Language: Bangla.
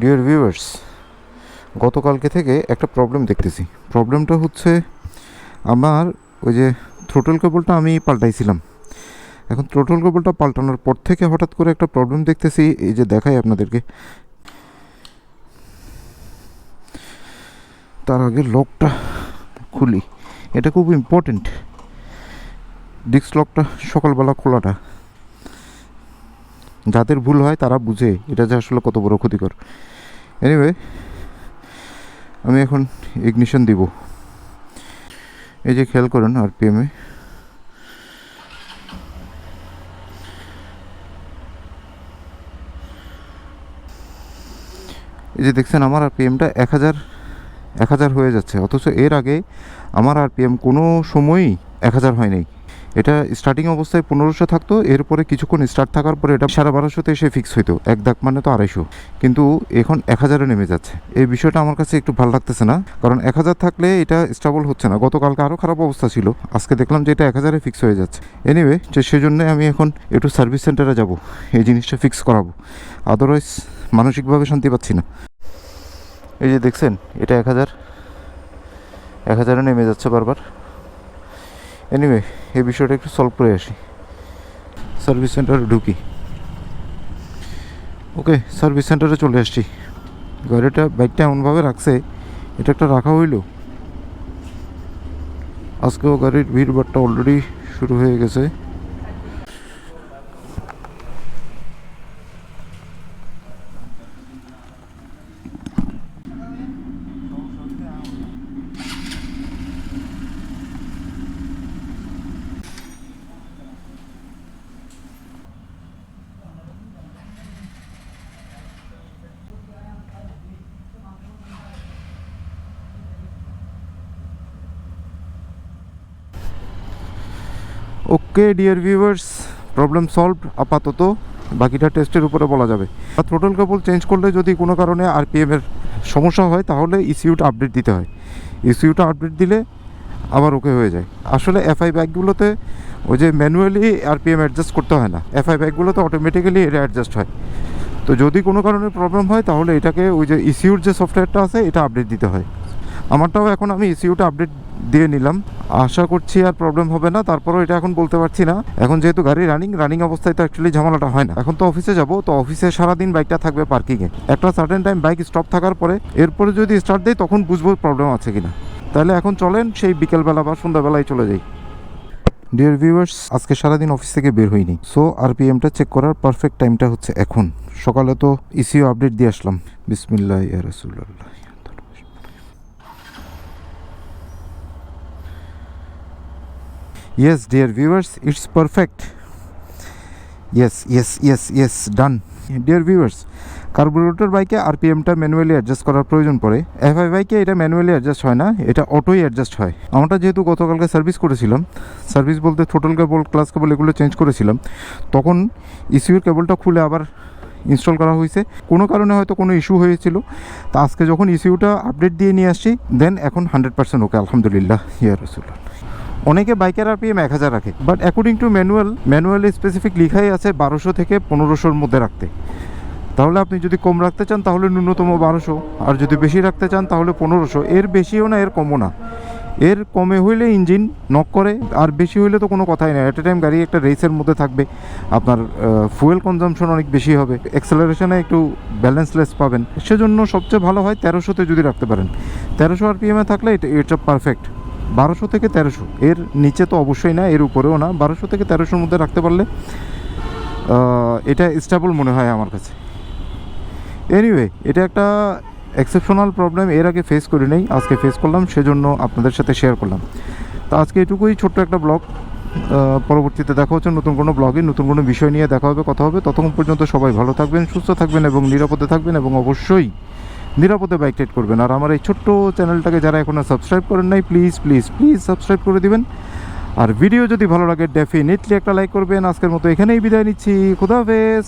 ডিয়ার ভিউয়ার্স গতকালকে থেকে একটা প্রবলেম দেখতেছি। প্রবলেমটা হচ্ছে আমার ওই যে থ্রোটল কেবলটা আমি পাল্টাইছিলাম। এখন থ্রোটল কেবলটা পাল্টানোর পর থেকে হঠাৎ করে একটা প্রবলেম দেখতেছি, এই যে দেখাই আপনাদেরকে। তার আগে লকটা খুলি, এটা খুব ইম্পর্টেন্ট ডিস্ক লকটা সকালবেলা খোলাটা। যাদের ভুল হয় তারা বুঝে, এটা যে আসলে কত বড় ক্ষতিকর। এনিওয়ে আমি এখন ইগনিশন দিব। এই যে খেয়াল করেন আরপিএমে এই যে দেখছেন আমার আর আরপিএমটা এক হাজার এক হাজার হয়ে যাচ্ছে, অথচ এর আগে আমার আর আরপিএম কোনো সময়ই এক হাজার হয় নাই এটা স্টার্টিং অবস্থায় পনেরোশো থাকতো, এরপরে কিছুক্ষণ স্টার্ট থাকার পরে এটা সাড়ে বারোশোতে এসে ফিক্স হইতো, এক দাগ মানে তো আড়াইশো। কিন্তু এখন এক হাজারে নেমে যাচ্ছে। এই বিষয়টা আমার কাছে একটু ভালো লাগতেছে না, কারণ এক হাজার থাকলে এটা স্টেবল হচ্ছে না। গতকালকে আরও খারাপ অবস্থা ছিল, আজকে দেখলাম যে এটা এক হাজারে ফিক্স হয়ে যাচ্ছে। এনিওয়ে যে সেই জন্য আমি এখন একটু সার্ভিস সেন্টারে যাব, এই জিনিসটা ফিক্স করাবো। আদারওয়াইজ মানসিকভাবে শান্তি পাচ্ছি না। এই যে দেখছেন, এটা এক হাজার, এক হাজারে নেমে যাচ্ছে বারবার। এনিওয়ে এই বিষয়টা একটু সলভ করে আসি। সার্ভিস সেন্টারে ঢুকি। ওকে সার্ভিস সেন্টারে চলে আসছি। গাড়িটা বাইকটা এমনভাবে রাখছে, এটা একটা রাখা হইল। আজকেও গাড়ির ভিড় ভাড়টা অলরেডি শুরু হয়ে গেছে। Okay dear viewers problem solve আপাতত। বাকিটা টেস্টের উপরে বলা যাবে। আর থ্রোটল কেবল চেঞ্জ করলে যদি কোনো কারণে আরপিএম এর সমস্যা হয়, তাহলে ইসিউটা আপডেট দিতে হয়। ইসিউটা আপডেট দিলে আবার ওকে হয়ে যায়। আসলে এফআই ব্যাগগুলোতে ওই যে ম্যানুয়ালি আরপিএম অ্যাডজাস্ট করতে হয় না। এফআই ব্যাগগুলোতে অটোমেটিক্যালি এটা অ্যাডজাস্ট হয়। তো যদি কোনো কারণে প্রবলেম হয়, তাহলে এটাকে ওই যে ইসিউর যে সফটওয়্যারটা আছে, এটা আপডেট দিতে হয়। আমারটাও এখন আমি ইসিউটা আপডেট দিয়ে নিলাম। আশা করছি আর প্রবলেম হবে না, তারপরেও এটা এখন বলতে পারছি না। এখন যেহেতু গাড়ি রানিং রানিং অবস্থায় তো অ্যাকচুয়ালি ঝামেলাটা হয় না। এখন তো অফিসে যাব, তো অফিসে সারাদিন বাইকটা থাকবে পার্কিংয়ে একটা সার্টেন টাইম বাইক স্টপ থাকার পরে, এরপরে যদি স্টার্ট দেয় তখন বুঝব প্রবলেম আছে কিনা। তাহলে এখন চলেন, সেই বিকেলবেলা বা সন্ধ্যাবেলায় চলে যাই। ডিয়ার ভিউয়ার্স আজকে সারাদিন অফিস থেকে বের হইনি। সো আরপিএমটা চেক করার পারফেক্ট টাইমটা হচ্ছে এখন। সকালে তো ইসিও আপডেট দিয়ে আসলাম। বিসমিল্লাহ, yeah Yes, dear viewers, it's perfect. Yes, yes, yes, yes, done. Dear viewers, carburettor বাইকে আরপিএমটা ম্যানুয়ালি অ্যাডজাস্ট করার প্রয়োজন পড়ে। এফআই বাইকে এটা ম্যানুয়ালি অ্যাডজাস্ট হয় না এটা অটোই অ্যাডজাস্ট হয়। আমরা যেহেতু গতকালকে সার্ভিস করেছিলাম সার্ভিস বলতে থোটল কেবল ক্লাস কেবল এগুলো চেঞ্জ করেছিলাম তখন ইসিউর কেবলটা খুলে আবার ইনস্টল করা হয়েছে। কোনো কারণে হয়তো কোনো ইস্যু হয়েছিল। তা আজকে যখন ইসিউটা আপডেট দিয়ে নিয়ে আসছি দেন এখন হান্ড্রেড পার্সেন্ট ওকে আলহামদুলিল্লাহ ইয়া রসুল্লাহ অনেকে বাইকের আরপিএম এক হাজার রাখে but according to manual manually specific লিখাই আছে বারোশো থেকে পনেরোশোর মধ্যে রাখতে। তাহলে আপনি যদি কম রাখতে চান, তাহলে ন্যূনতম বারোশো, আর যদি বেশি রাখতে চান, তাহলে পনেরোশো। এর বেশিও না, এর কমও না। এর কমে হইলে ইঞ্জিন নক করে, আর বেশি হইলে তো কোনো কথাই না। অ্যাট এ টাইম গাড়ি একটা রেসের মধ্যে থাকবে, আপনার ফুয়েল কনজামশন অনেক বেশি হবে অ্যাক্সেলারেশনে একটু ব্যালেন্সলেস পাবেন। সেজন্য সবচেয়ে ভালো হয় তেরোশোতে যদি রাখতে পারেন। তেরোশো আর পিএমে থাকলে এটা এটা পারফেক্ট বারোশো থেকে তেরোশো। এর নিচে তো অবশ্যই না, এর উপরেও না। বারোশো থেকে তেরোশোর মধ্যে রাখতে পারলে এটা স্টেবল মনে হয় আমার কাছে। এনিওয়ে এটা একটা এক্সেপশনাল প্রবলেম এর আগে ফেস করি নাই, আজকে ফেস করলাম, সেজন্য আপনাদের সাথে শেয়ার করলাম। তো আজকে এটুকুই, ছোট্ট একটা ব্লগ পরবর্তীতে দেখা হচ্ছে নতুন কোনো ব্লগে নতুন কোনো বিষয় নিয়ে, দেখা হবে, কথা হবে। ততক্ষণ পর্যন্ত সবাই ভালো থাকবেন, সুস্থ থাকবেন এবং নিরাপদে থাকবেন এবং অবশ্যই নিরাপদে বাইক রাইড করবেন। আর আমার এই ছোট্ট চ্যানেলটাকে যারা এখনও সাবস্ক্রাইব করেন নাই প্লিজ প্লিজ প্লিজ সাবস্ক্রাইব করে দিবেন। আর ভিডিও যদি ভালো লাগে ডেফিনেটলি একটা লাইক করবেন। আজকের মতো এখানেই বিদায় নিচ্ছি। খুদাহাফেজ